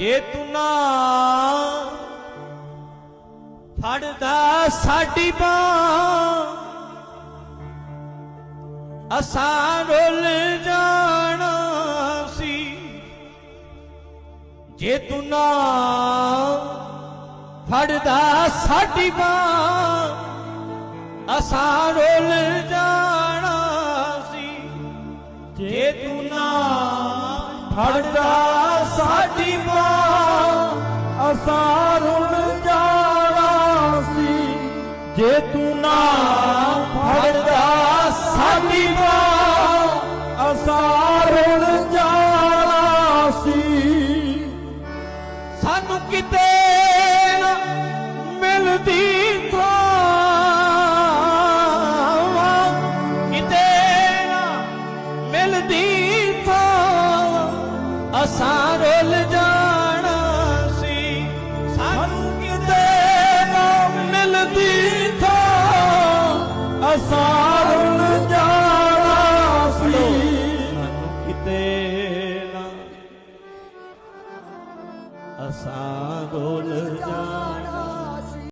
ਜੇ ਤੂੰ ਨਾ ਫੜਦਾ ਸਾਡੀ ਬਾਹ, ਅਸਾਂ ਰੁੱਲ ਜਾਣਾ ਸੀ। ਜੇ ਤੂੰ ਨਾ ਫੜਦਾ ਸਾਡੀ ਬਾਹ, ਅਸਾਂ ਰੁੱਲ ਜਾਣਾ ਸੀ। ਜੇ ਤੂੰ ਨਾ ਫੜਦਾ ਸਾਡੀ ਬਾਹ ਅਸਾਂ ਰੁਣ ਜਾਣਾ ਸੀ। ਜੇ ਤੂੰ ਨਾ ਫੜਦਾ ਸਾਡੀ ਬਾਹ ਅਸਾਂ ਰੁਣ ਜਾਣਾ ਸੀ। ਸਾਨੂੰ ਕਿਤੇ ਨਾ ਮਿਲਦੀ ਥਾਂ। ਕਿਤੇ ਨਾ ਮਿਲਦੀ ਥਾਂ। ਅਸਾਂ ਥਾਂ ਅਸਾਂ ਰੁਣ ਜਾਣਾ ਸੀ। ਸਾਨੂੰ ਕਿਤੇ ਨਾ। ਅਸਾਂ ਰੋਲ ਜਾਣਾ